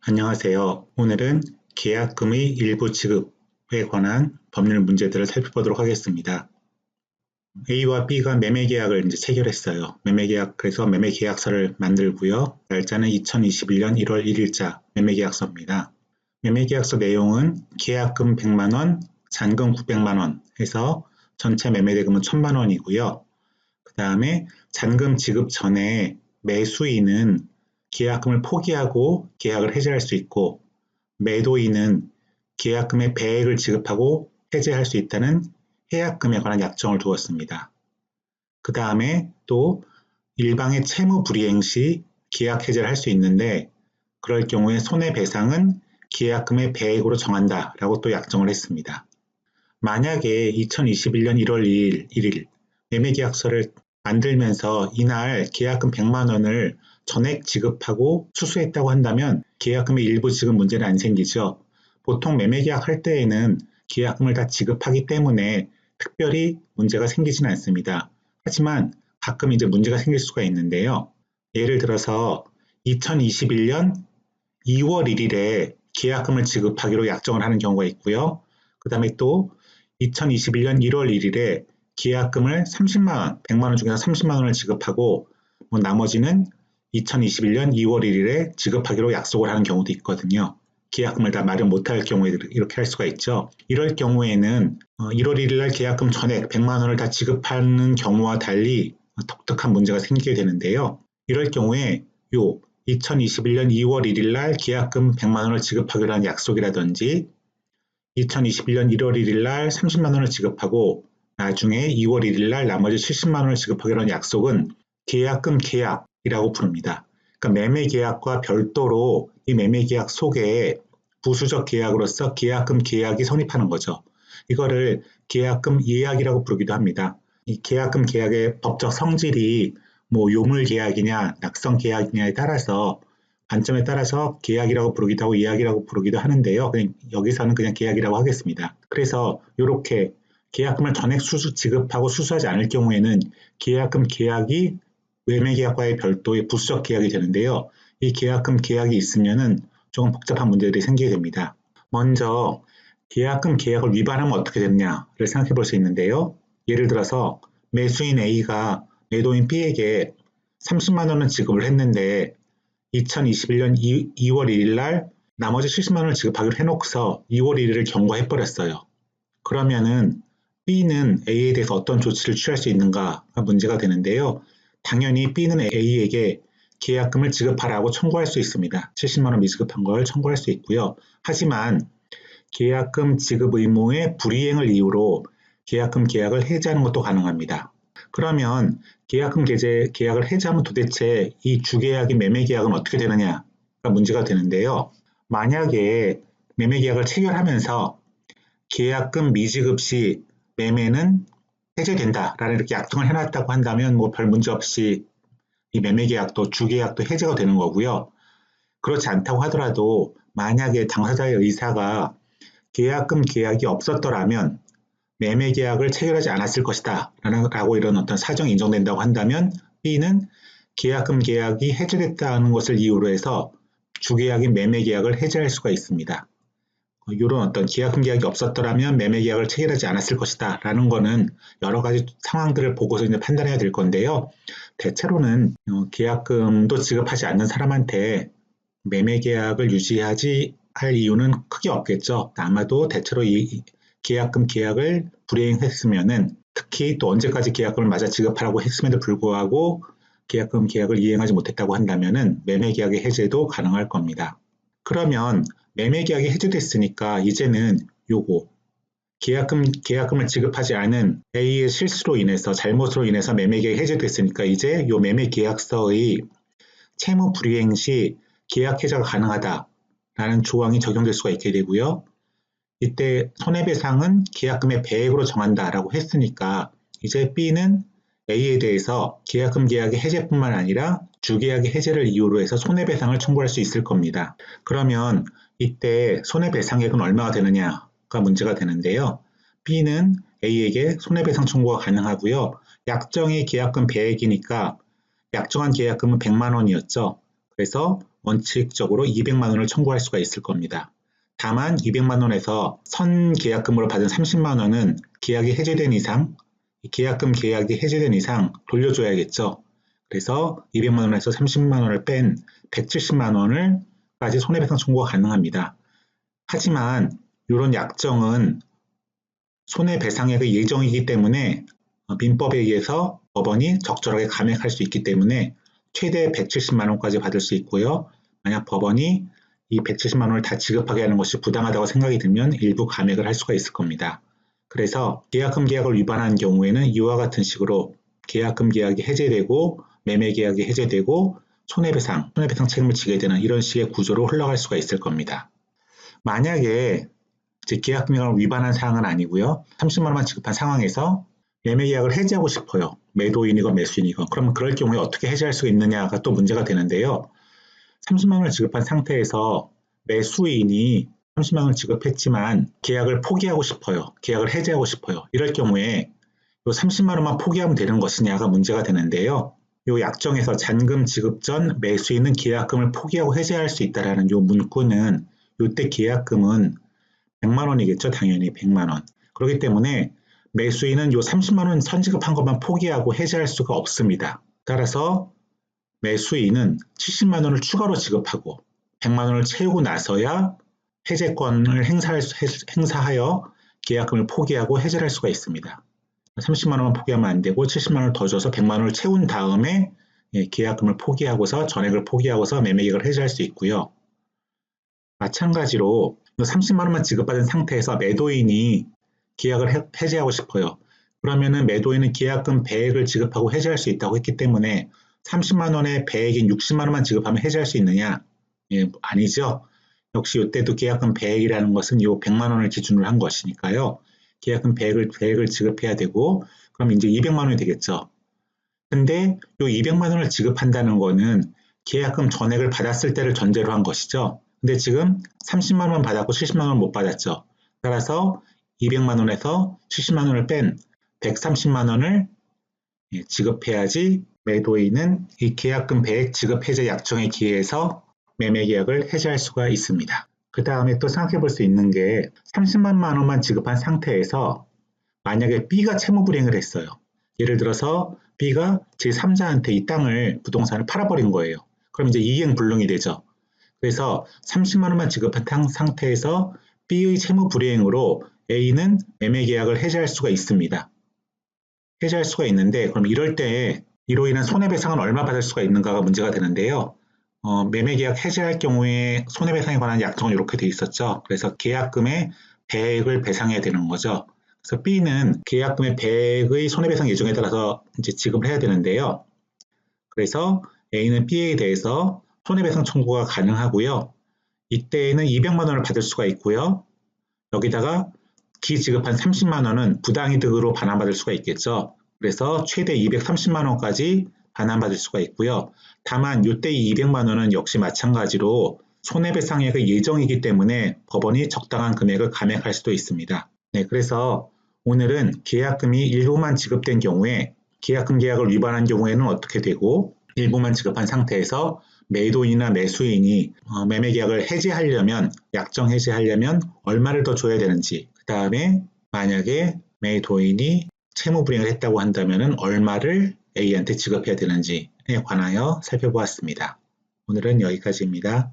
안녕하세요. 오늘은 계약금의 일부 지급에 관한 법률 문제들을 살펴보도록 하겠습니다. A와 B가 매매 계약을 이제 체결했어요. 매매 계약에서 매매 계약서를 만들고요. 날짜는 2021년 1월 1일자 매매 계약서입니다. 매매 계약서 내용은 계약금 100만 원, 잔금 900만 원 해서 전체 매매 대금은 1000만 원이고요. 그 다음에 잔금 지급 전에 매수인은 계약금을 포기하고 계약을 해지할 수 있고 매도인은 계약금의 배액을 지급하고 해지할 수 있다는 해약금에 관한 약정을 두었습니다. 그 다음에 또 일방의 채무 불이행 시 계약 해지를 할 수 있는데 그럴 경우에 손해배상은 계약금의 배액으로 정한다 라고 또 약정을 했습니다. 만약에 2021년 1월 2일, 1일 매매계약서를 만들면서 이날 계약금 100만 원을 전액 지급하고 수수했다고 한다면 계약금의 일부 지급 문제는 안 생기죠. 보통 매매 계약할 때에는 계약금을 다 지급하기 때문에 특별히 문제가 생기지는 않습니다. 하지만 가끔 이제 문제가 생길 수가 있는데요. 예를 들어서 2021년 2월 1일에 계약금을 지급하기로 약정을 하는 경우가 있고요. 그 다음에 또 2021년 1월 1일에 계약금을 30만원, 100만원 중에서 30만원을 지급하고 뭐 나머지는 2021년 2월 1일에 지급하기로 약속을 하는 경우도 있거든요. 계약금을 다 마련 못할 경우에 이렇게 할 수가 있죠. 이럴 경우에는 1월 어, 1일 날 계약금 전액 100만 원을 다 지급하는 경우와 달리 독특한 문제가 생기게 되는데요. 이럴 경우에 요 2021년 2월 1일 날 계약금 100만 원을 지급하기로 한 약속이라든지 2021년 1월 1일 날 30만 원을 지급하고 나중에 2월 1일 날 나머지 70만 원을 지급하기로 한 약속은 계약금 계약 이라고 부릅니다. 그러니까 매매 계약과 별도로 이 매매 계약 속에 부수적 계약으로서 계약금 계약이 성립하는 거죠. 이거를 계약금 예약이라고 부르기도 합니다. 이 계약금 계약의 법적 성질이 뭐 요물 계약이냐 낙성 계약이냐에 따라서 관점에 따라서 계약이라고 부르기도 하고 예약이라고 부르기도 하는데요. 그냥 여기서는 그냥 계약이라고 하겠습니다. 그래서 이렇게 계약금을 전액 수수 지급하고 수수하지 않을 경우에는 계약금 계약이 매매계약과의 별도의 부수적 계약이 되는데요. 이 계약금 계약이 있으면은 조금 복잡한 문제들이 생기게 됩니다. 먼저 계약금 계약을 위반하면 어떻게 되느냐를 생각해 볼 수 있는데요. 예를 들어서 매수인 A가 매도인 B에게 30만 원을 지급을 했는데 2021년 2, 월 1일 날 나머지 70만 원을 지급하기로 해놓고서 2월 1일을 경고해 버렸어요. 그러면은 B는 A에 대해서 어떤 조치를 취할 수 있는가가 문제가 되는데요. 당연히 B는 A에게 계약금을 지급하라고 청구할 수 있습니다. 70만원 미지급한 걸 청구할 수 있고요. 하지만 계약금 지급 의무의 불이행을 이유로 계약금 계약을 해지하는 것도 가능합니다. 그러면 계약금 계제, 계약을 해지하면 도대체 이 주계약이 매매계약은 어떻게 되느냐가 문제가 되는데요. 만약에 매매계약을 체결하면서 계약금 미지급 시 매매는 해제된다라는 이렇게 약정을 해놨다고 한다면 뭐 별 문제 없이 이 매매 계약도 주계약도 해제가 되는 거고요. 그렇지 않다고 하더라도 만약에 당사자의 의사가 계약금 계약이 없었더라면 매매 계약을 체결하지 않았을 것이다 라고 이런 어떤 사정이 인정된다고 한다면 B는 계약금 계약이 해제됐다는 것을 이유로 해서 주계약인 매매 계약을 해제할 수가 있습니다. 이런 어떤 계약금 계약이 없었더라면 매매 계약을 체결하지 않았을 것이다 라는 거는 여러 가지 상황들을 보고서 이제 판단해야 될 건데요. 대체로는 어, 계약금도 지급하지 않는 사람한테 매매 계약을 유지하지 할 이유는 크게 없겠죠. 아마도 대체로 이 계약금 계약을 불이행했으면은 특히 또 언제까지 계약금을 맞아 지급하라고 했음에도 불구하고 계약금 계약을 이행하지 못했다고 한다면은 매매 계약의 해제도 가능할 겁니다. 그러면 매매 계약이 해제됐으니까 이제는 요거 계약금, 계약금을 지급하지 않은 A의 실수로 인해서 잘못으로 인해서 매매 계약이 해제됐으니까 이제 요 매매 계약서의 채무 불이행 시 계약 해제가 가능하다라는 조항이 적용될 수가 있게 되고요. 이때 손해배상은 계약금의 배액으로 정한다라고 했으니까 이제 B는 A에 대해서 계약금 계약의 해제뿐만 아니라 주계약의 해제를 이유로 해서 손해배상을 청구할 수 있을 겁니다. 그러면 이때 손해배상액은 얼마가 되느냐가 문제가 되는데요. B는 A에게 손해배상 청구가 가능하고요. 약정의 계약금 배액이니까 약정한 계약금은 100만 원이었죠. 그래서 원칙적으로 200만 원을 청구할 수가 있을 겁니다. 다만 200만 원에서 선 계약금으로 받은 30만 원은 계약이 해제된 이상 이 계약금 계약이 해제된 이상 돌려줘야겠죠. 그래서 200만 원에서 30만 원을 뺀 170만 원을까지 손해배상 청구가 가능합니다. 하지만 이런 약정은 손해배상액의 예정이기 때문에 어, 민법에 의해서 법원이 적절하게 감액할 수 있기 때문에 최대 170만 원까지 받을 수 있고요. 만약 법원이 이 170만 원을 다 지급하게 하는 것이 부당하다고 생각이 들면 일부 감액을 할 수가 있을 겁니다. 그래서 계약금 계약을 위반한 경우에는 이와 같은 식으로 계약금 계약이 해제되고 매매 계약이 해제되고 손해배상, 손해배상 책임을 지게 되는 이런 식의 구조로 흘러갈 수가 있을 겁니다. 만약에 이제 계약금 계약을 위반한 사항은 아니고요. 30만 원만 지급한 상황에서 매매 계약을 해지하고 싶어요. 매도인이건 매수인이건. 그러면 그럴 경우에 어떻게 해지할 수 있느냐가 또 문제가 되는데요. 30만 원을 지급한 상태에서 매수인이 30만 원을 지급했지만 계약을 포기하고 싶어요. 계약을 해지하고 싶어요. 이럴 경우에 이 30만 원만 포기하면 되는 것이냐가 문제가 되는데요. 이 약정에서 잔금 지급 전 매수인은 계약금을 포기하고 해지할 수 있다라는 이 문구는 이때 계약금은 100만 원이겠죠. 당연히 100만 원. 그렇기 때문에 매수인은 이 30만 원 선지급한 것만 포기하고 해지할 수가 없습니다. 따라서 매수인은 70만 원을 추가로 지급하고 100만 원을 채우고 나서야 해제권을 행사하여 계약금을 포기하고 해제를 할 수가 있습니다. 30만 원만 포기하면 안 되고 70만 원을 더 줘서 100만 원을 채운 다음에 예, 계약금을 포기하고서 전액을 포기하고서 매매 계약을 해지할 수 있고요. 마찬가지로 30만 원만 지급받은 상태에서 매도인이 계약을 해- 해지하고 싶어요. 그러면은 매도인은 계약금 배액을 지급하고 해지할 수 있다고 했기 때문에 30만 원의 배액인 60만 원만 지급하면 해지할 수 있느냐? 예, 아니죠. 역시 이때도 계약금 배액이라는 것은 이 100만 원을 기준으로 한 것이니까요. 계약금 배액을 배액을 지급해야 되고 그럼 이제 200만 원이 되겠죠. 근데 이 200만 원을 지급한다는 거는 계약금 전액을 받았을 때를 전제로 한 것이죠. 근데 지금 30만 원 받았고 70만 원 못 받았죠. 따라서 200만 원에서 70만 원을 뺀 130만 원을 예, 지급해야지 매도인은 이 계약금 배액 지급 해제 약정에 기해서 매매 계약을 해지할 수가 있습니다. 그 다음에 또 생각해 볼 수 있는 게 30만 원만 지급한 상태에서 만약에 B가 채무 불이행을 했어요. 예를 들어서 B가 제3자한테 이 땅을 부동산을 팔아버린 거예요. 그럼 이제 이행 불능이 되죠. 그래서 30만 원만 지급한 탕- 상태에서 B의 채무 불이행으로 A는 매매 계약을 해지할 수가 있습니다. 해지할 수가 있는데 그럼 이럴 때 이로 인한 손해배상은 얼마 받을 수가 있는가가 문제가 되는데요. 어, 매매 계약 해지할 경우에 손해배상에 관한 약정은 이렇게 돼 있었죠. 그래서 계약금의 배액을 배상해야 되는 거죠. 그래서 B는 계약금의 배액의 손해배상 예정에 따라서 이제 지급을 해야 되는데요. 그래서 A는 B에 대해서 손해배상 청구가 가능하고요. 이때에는 200만 원을 받을 수가 있고요. 여기다가 기 지급한 30만 원은 부당이득으로 반환받을 수가 있겠죠. 그래서 최대 230만 원까지 반환받을 수가 있고요. 다만 이때 이 200만 원은 역시 마찬가지로 손해배상액의 예정이기 때문에 법원이 적당한 금액을 감액할 수도 있습니다. 네, 그래서 오늘은 계약금이 일부만 지급된 경우에 계약금 계약을 위반한 경우에는 어떻게 되고 일부만 지급한 상태에서 매도인이나 매수인이 어, 매매 계약을 해지하려면 약정 해지하려면 얼마를 더 줘야 되는지 그 다음에 만약에 매도인이 채무 불이행을 했다고 한다면 얼마를 A한테 지급해야 되는지에 관하여 살펴보았습니다. 오늘은 여기까지입니다.